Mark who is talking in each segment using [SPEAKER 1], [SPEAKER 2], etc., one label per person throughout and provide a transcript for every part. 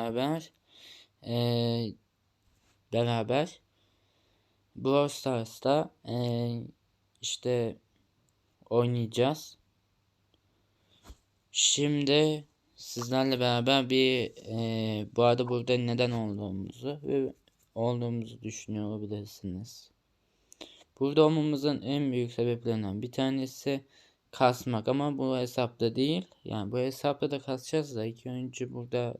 [SPEAKER 1] beraber eee beraber Brawl Stars'ta eee işte oynayacağız. Şimdi sizlerle beraber bir eee bu arada burada neden olduğumuzu ve olduğumuzu düşünüyor olabilirsiniz. Burada olmamızın en büyük sebeplerinden bir tanesi kasmak ama bu hesapta değil. Yani bu hesapta da kasacağız da ilk önce burada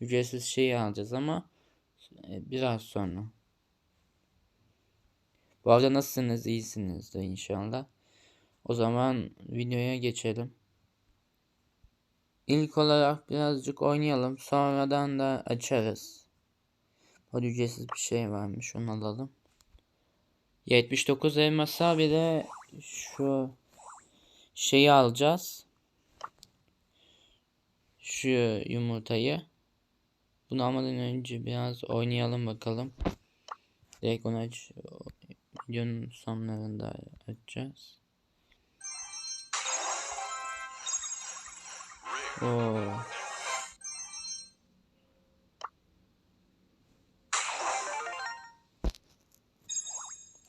[SPEAKER 1] ücretsiz şeyi alacağız ama e, biraz sonra. Bu arada nasılsınız? İyisiniz de inşallah. O zaman videoya geçelim. İlk olarak birazcık oynayalım. Sonradan da açarız. Bu ücretsiz bir şey varmış. Onu alalım. 79 elmasa bir de şu şeyi alacağız. Şu yumurtayı. Bunu almadan önce biraz oynayalım bakalım. Direkt onu aç. Videonun sonlarında açacağız. Oo.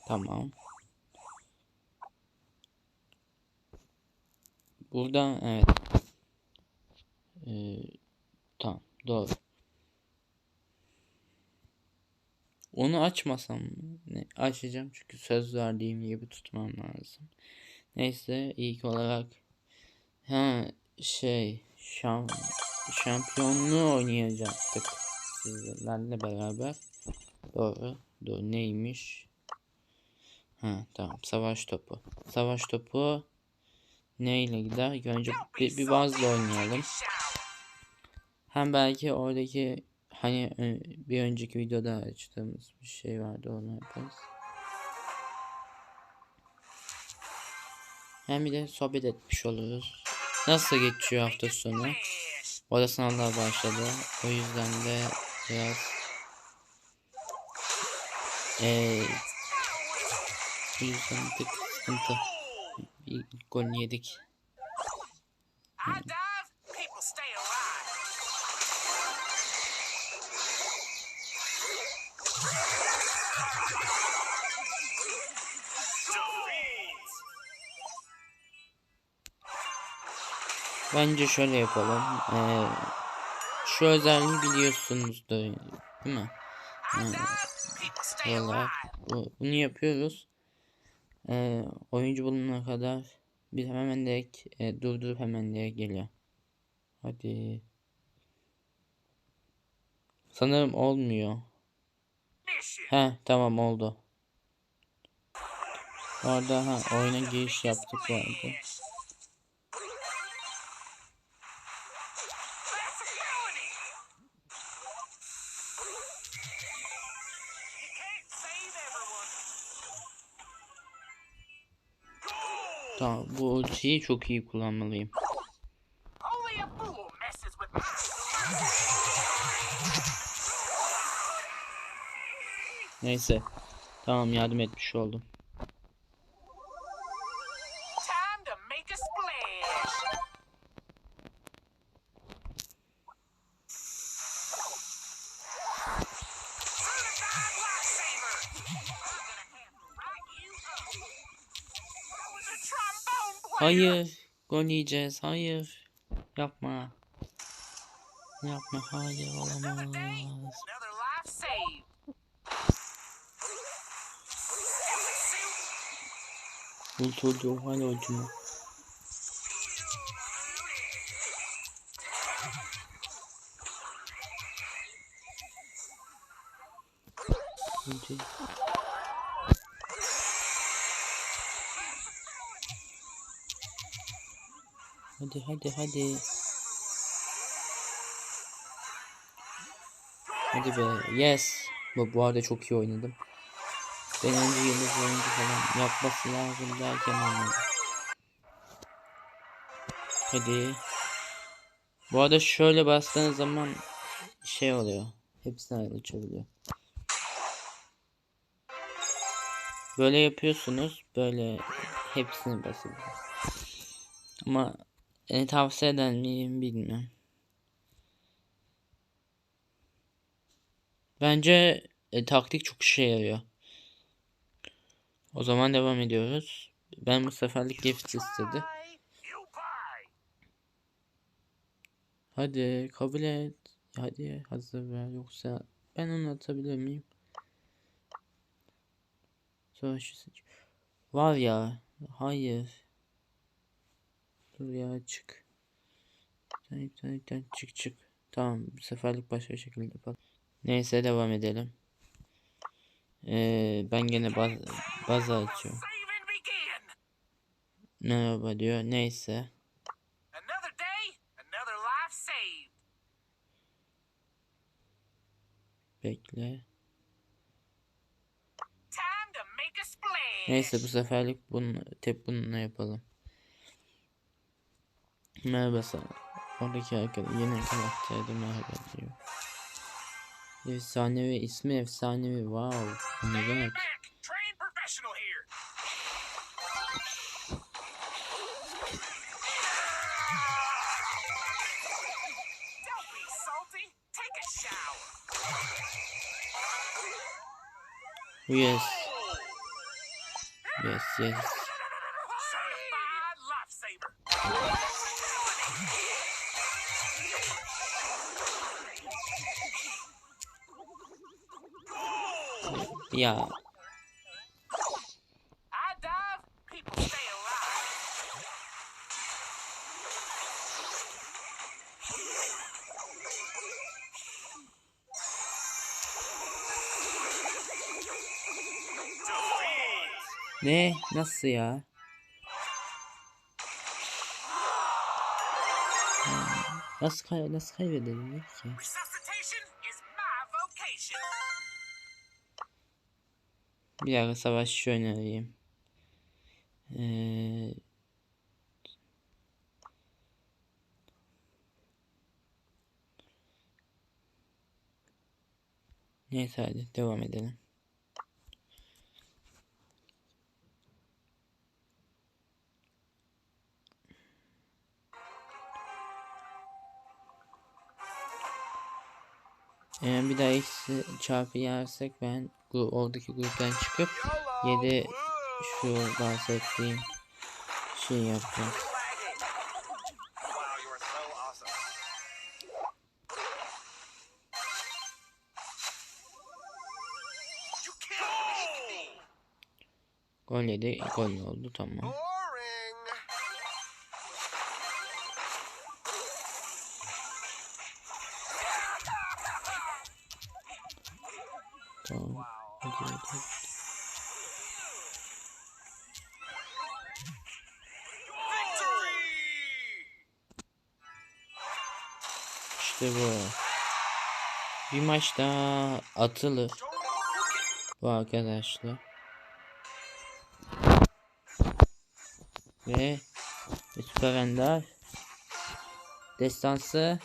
[SPEAKER 1] Tamam. Buradan evet. Ee, tamam doğru. Onu açmasam ne açacağım çünkü söz verdiğim gibi tutmam lazım. Neyse ilk olarak ha şey şam, şampiyonluğu oynayacaktık sizlerle beraber. Doğru. Doğru neymiş? Ha tamam savaş topu. Savaş topu neyle gider? Önce bir, bir bazla oynayalım. Hem belki oradaki hani bir önceki videoda açtığımız bir şey vardı onu yaparız. Hem bir de sohbet etmiş oluruz. Nasıl geçiyor hafta sonu? Orada sınavlar başladı. O yüzden de biraz ee, bu yüzden bir sıkıntı. İlk golünü yedik. Hmm. Bence şöyle yapalım. Ee, şu özelliği biliyorsunuz da değil mi? Ee, olarak bunu yapıyoruz. Ee, oyuncu bulunana kadar biz hemen direkt e, durdurup hemen direkt geliyor. Hadi. Sanırım olmuyor. He tamam oldu. Orada ha oyuna giriş yaptık vardı. Tamam bu ultiyi çok iyi kullanmalıyım. Neyse. Tamam yardım etmiş oldum. Hayır. Gol yiyeceğiz. Hayır. Yapma. Yapma. Hayır olamaz. Oluyor. Hala ucuma. Hadi. Hadi hadi hadi. Hadi be. Yes. Bu, bu arada çok iyi oynadım. Ben önce yıldız oyuncu falan yapması lazım derken olmadı. Hadi. Bu arada şöyle bastığınız zaman şey oluyor. Hepsini açabiliyor. Böyle yapıyorsunuz. Böyle hepsini basabiliyorsunuz. Ama e, tavsiye eder miyim bilmiyorum. Bence e, taktik çok işe yarıyor. O zaman devam ediyoruz. Ben bu seferlik gift istedi. Hadi kabul et. Hadi hazır ver yoksa ben onu atabilir miyim? Seç. Var ya. Hayır. Dur ya çık. Sen internetten çık çık. Tamam bu seferlik başka şekilde yapalım. Neyse devam edelim. Ee, ben gene baz, baza açıyorum. Merhaba diyor. Neyse. Bekle.
[SPEAKER 2] Time to make a splash.
[SPEAKER 1] Neyse bu seferlik bunu tek bununla yapalım. Merhaba sana. Oradaki arkadaş yeni karakterde merhaba diyor. Efsanevi ismi efsanevi wow. Bu ne demek?
[SPEAKER 2] Back,
[SPEAKER 1] Yes yes.
[SPEAKER 2] Certified
[SPEAKER 1] ne? Nasıl ya? Hmm, Nasıl kay nasıl kaybedelim ki? Bir dakika savaşçı önereyim. Ee, Neyse hadi devam edelim. Eğer bir daha eksi çarpı yersek ben bu oradaki gruptan çıkıp 7 şu bahsettiğim şey yapacağız. Gol yedi, gol oldu tamam. Tamam. Hadi, hadi, hadi.
[SPEAKER 2] Victory!
[SPEAKER 1] İşte bu. Bir maç daha atılır bu arkadaşlar. Ve Süper Ender Destansı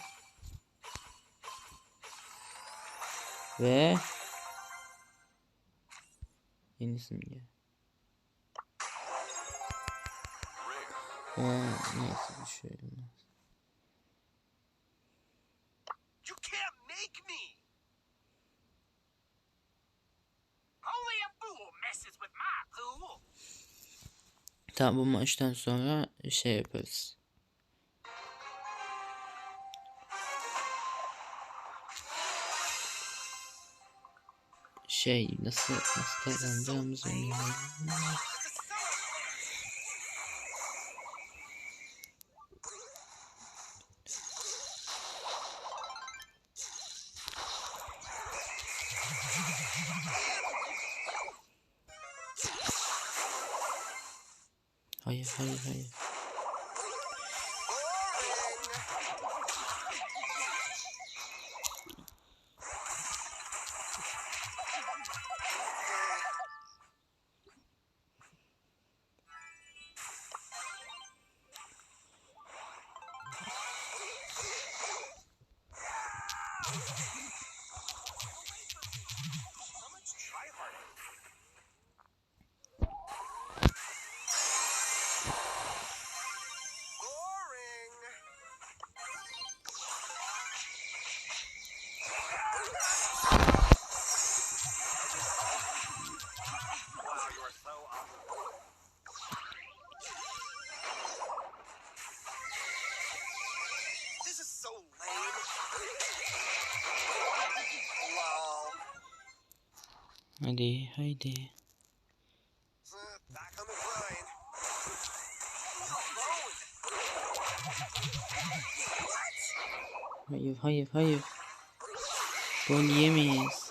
[SPEAKER 1] ve yeni simge. Ee, neyse bir şey olmaz.
[SPEAKER 2] You can't make me. Only a fool messes with my pool.
[SPEAKER 1] Tamam bu maçtan sonra şey yaparız. Şey nasıl nasıl kazanacağımızı bilmiyorum. Hayır hayır hayır. Hadi haydi.
[SPEAKER 3] Uh, back on the grind.
[SPEAKER 1] Hayır hayır hayır. Gol yemeyiz.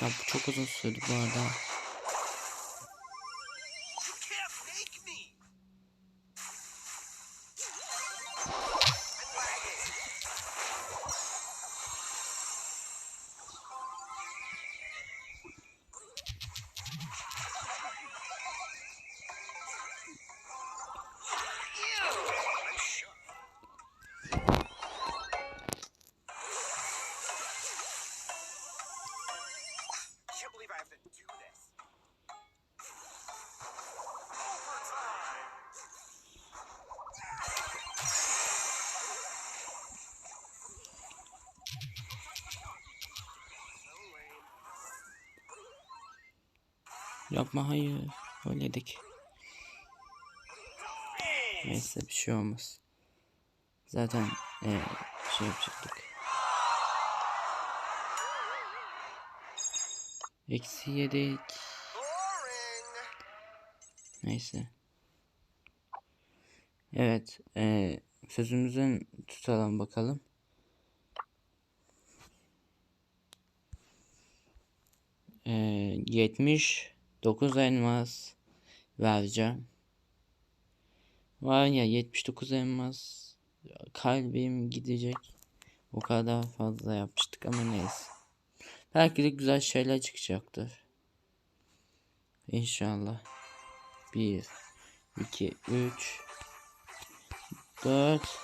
[SPEAKER 1] Ya bu çok uzun sürdü bu arada. Yapma hayır. Öyledik. Neyse bir şey olmaz. Zaten eee, şey yapacaktık. Eksi yedik. Neyse. Evet. eee sözümüzün tutalım bakalım. Eee 79 elmas vereceğim. Var ya 79 elmas kalbim gidecek. O kadar fazla yapmıştık ama neyse. Belki de güzel şeyler çıkacaktır. İnşallah. 1 2 3 4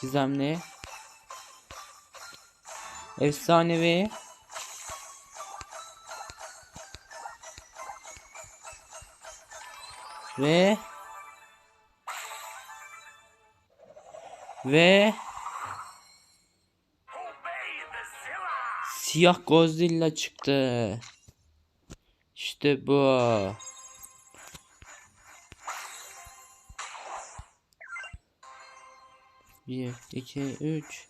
[SPEAKER 1] Gizemli Efsanevi Ve Ve Siyah Godzilla çıktı. İşte bu. Bir, iki, üç.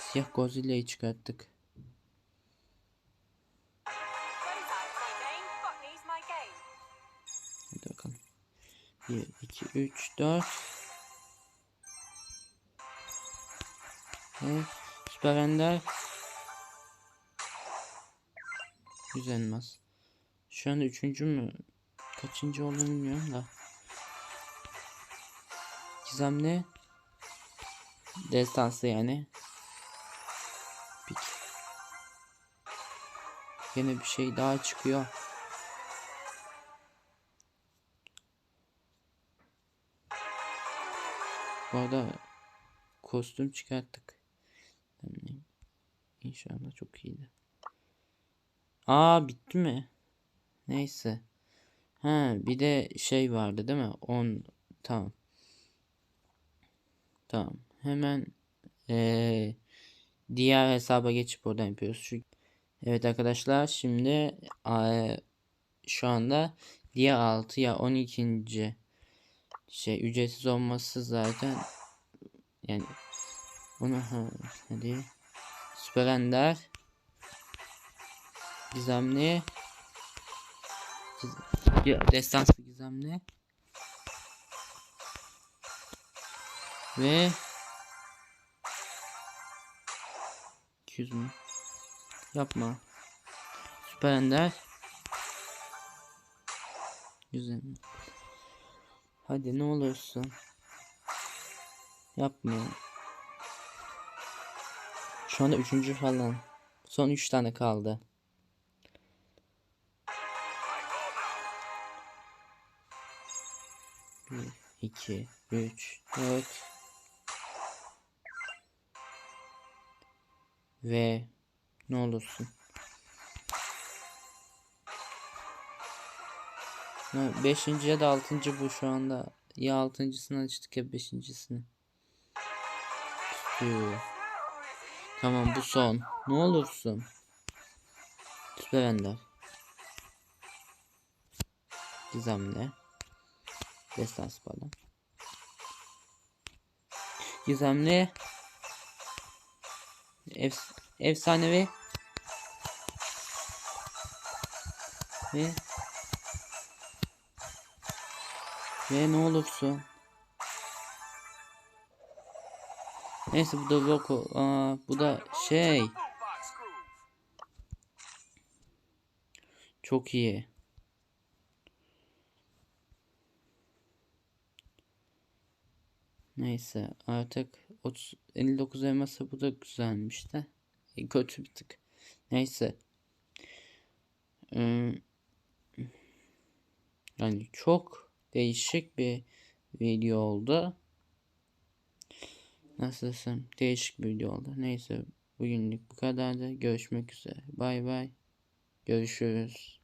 [SPEAKER 1] Siyah Godzilla'yı çıkarttık. Hadi bakalım. 1, 2, 3, 4. Hı? Süper Ender. Yüz elmas. Şu an üçüncü mü? Kaçıncı olduğunu bilmiyorum da. Gizemli. Destansı yani. Pik. Yine bir şey daha çıkıyor. Bu arada kostüm çıkarttık. Yani İnşallah çok iyiydi. Aa bitti mi? Neyse. Ha bir de şey vardı değil mi? 10 tamam. Tamam. Hemen eee, diğer hesaba geçip oradan yapıyoruz. Çünkü Evet arkadaşlar şimdi eee, şu anda diğer 6 ya 12. şey ücretsiz olması zaten yani bunu ha, hadi Süper Ender Gizemli Destansı Gizemli. Ve 200 mü? Yapma. Süper Ender. Güzel. Hadi ne olursun. Yapma Şu anda üçüncü falan Son üç tane kaldı Bir, iki, üç, dört Ve ne olursun. Beşinci ya da altıncı bu şu anda. Ya altıncısını açtık ya beşincisini. Tutuyor. Tamam bu son. Ne olursun. Tüpe bender. Gizemli. Destans pardon. Gizemli. Ef efsanevi. Ve ve ne olursun. Neyse bu da Roku. Aa, bu da şey. Çok iyi. Neyse artık 30 59 elması bu da güzelmiş de. E, kötü bir tık. Neyse. Ee, yani çok değişik bir video oldu. Nasıl desem değişik bir video oldu. Neyse bugünlük bu kadardı. Görüşmek üzere. Bay bay. Görüşürüz.